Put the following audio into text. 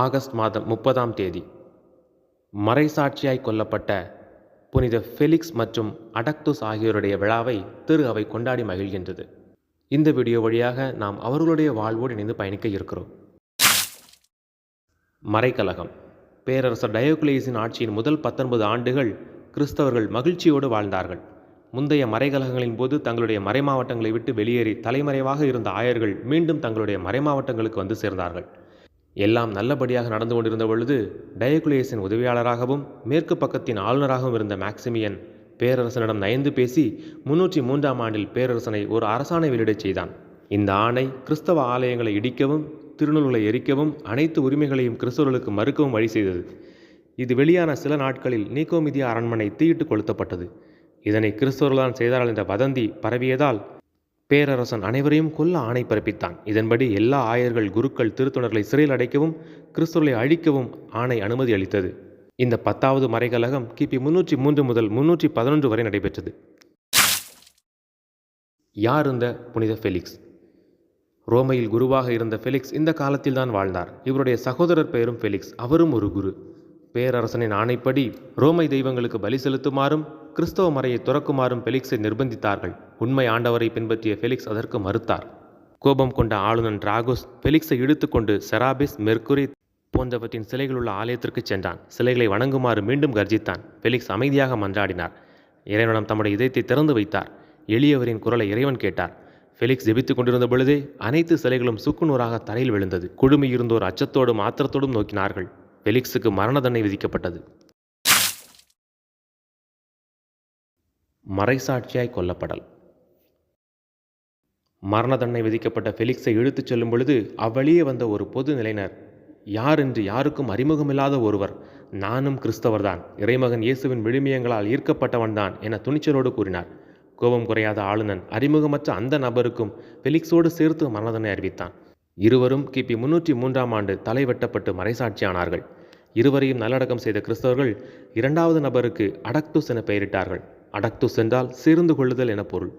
August மாதம் முப்பதாம் தேதி. மறைசாட்சியாய் கொல்லப்பட்ட புனித ஃபெலிக்ஸ் மற்றும் அடக்துஸ் ஆகியோருடைய விழாவை திரு அவை கொண்டாடி மகிழ்கின்றது. இந்த வீடியோ வழியாக நாம் அவர்களுடைய வாழ்வோடு இணைந்து பயணிக்க இருக்கிறோம். மறைக்கலகம். பேரரசர் டயோக்ளேசின் ஆட்சியின் முதல் பத்தொன்பது ஆண்டுகள் கிறிஸ்தவர்கள் மகிழ்ச்சியோடு வாழ்ந்தார்கள். முந்தைய மறைக்கலகங்களின் போது தங்களுடைய மறைமாவட்டங்களை விட்டு வெளியேறி தலைமறைவாக இருந்த ஆயர்கள் மீண்டும் தங்களுடைய மறைமாவட்டங்களுக்கு வந்து சேர்ந்தார்கள். எல்லாம் நல்லபடியாக நடந்து கொண்டிருந்த பொழுது டயகுலேசின் உதவியாளராகவும் மேற்கு பக்கத்தின் ஆளுநராகவும் இருந்த மேக்சிமியன் பேரரசனிடம் நயந்து பேசி முன்னூற்றி மூன்றாம் ஆண்டில் பேரரசனை ஒரு அரசாணை வெளியிடச் செய்தான். இந்த ஆணை கிறிஸ்தவ ஆலயங்களை இடிக்கவும் திருநூல்களை எரிக்கவும் அனைத்து உரிமைகளையும் கிறிஸ்தவர்களுக்கு மறுக்கவும் வழி செய்தது. இது வெளியான சில நாட்களில் நீக்கோமிதியா அரண்மனை தீயிட்டு கொளுத்தப்பட்டது. இதனை கிறிஸ்தவர்கள்தான் செய்தார்கள் என்ற வதந்தி பரவியதால் பேரரசன் அனைவரையும் கொல்ல ஆணை பிறப்பித்தான். இதன்படி எல்லா ஆயர்கள் குருக்கள் திருத்துணர்களை சிறையில் அடைக்கவும் கிறிஸ்தவர்களை அழிக்கவும் ஆணை அனுமதி அளித்தது. இந்த பத்தாவது மறைகலகம் கிபி முன்னூற்றி மூன்று முதல் முன்னூற்றி பதினொன்று வரை நடைபெற்றது. யார் இந்த புனித ஃபெலிக்ஸ்? ரோமையில் குருவாக இருந்த ஃபெலிக்ஸ் இந்த காலத்தில்தான் வாழ்ந்தார். இவருடைய சகோதரர் பெயரும் ஃபெலிக்ஸ். அவரும் ஒரு குரு. பேரரசனின் ஆணைப்படி ரோமை தெய்வங்களுக்கு பலி செலுத்துமாறும் கிறிஸ்தவ மறையை துறக்குமாறும் ஃபெலிக்ஸை நிர்பந்தித்தார்கள். உண்மை ஆண்டவரை பின்பற்றிய ஃபெலிக்ஸ் அதற்கு மறுத்தார். கோபம் கொண்ட ஆளுநன் டிராகோஸ் ஃபெலிக்ஸை இழுத்துக்கொண்டு செராபிஸ் மெர்குரி போன்றவற்றின் சிலைகள் உள்ள ஆலயத்திற்கு சென்றான். சிலைகளை வணங்குமாறு மீண்டும் கர்ஜித்தான். ஃபெலிக்ஸ் அமைதியாக மன்றாடினார். இறைவனிடம் தம்முடைய இதயத்தை திறந்து வைத்தார். எளியவரின் குரலை இறைவன் கேட்டார். ஃபெலிக்ஸ் ஜெபித்துக் கொண்டிருந்த பொழுதே அனைத்து சிலைகளும் சுக்குநூறாக தரையில் விழுந்தது. குழுமி இருந்தோர் அச்சத்தோடும் ஆத்திரத்தோடும் நோக்கினார்கள். ஃபெலிக்ஸுக்கு மரண தண்டனை விதிக்கப்பட்டது. மறைசாட்சியாய் கொல்லப்படல். மரண தண்டனை விதிக்கப்பட்ட ஃபெலிக்ஸை இழுத்துச் செல்லும் பொழுது அவ்வழியே வந்த ஒரு பொது நிலையினர் யார் என்று யாருக்கும் அறிமுகமில்லாத ஒருவர் நானும் கிறிஸ்தவர்தான். இறைமகன் இயேசுவின் விழுமியங்களால் ஈர்க்கப்பட்டவன்தான் என துணிச்சலோடு கூறினார். கோபம் குறையாத ஆளுநன் அறிமுகமற்ற அந்த நபருக்கும் ஃபெலிக்ஸோடு சேர்த்து மரண தண்டனை அறிவித்தான். இருவரும் கிபி முன்னூற்றி மூன்றாம் ஆண்டு தலை வெட்டப்பட்டு மறைசாட்சியானார்கள். இருவரையும் நல்லடக்கம் செய்த கிறிஸ்தவர்கள் இரண்டாவது நபருக்கு அடக்துஸ் என பெயரிட்டார்கள். அடக்துஸ் என்றால் சேர்ந்து கொள்ளுதல் என பொருள்.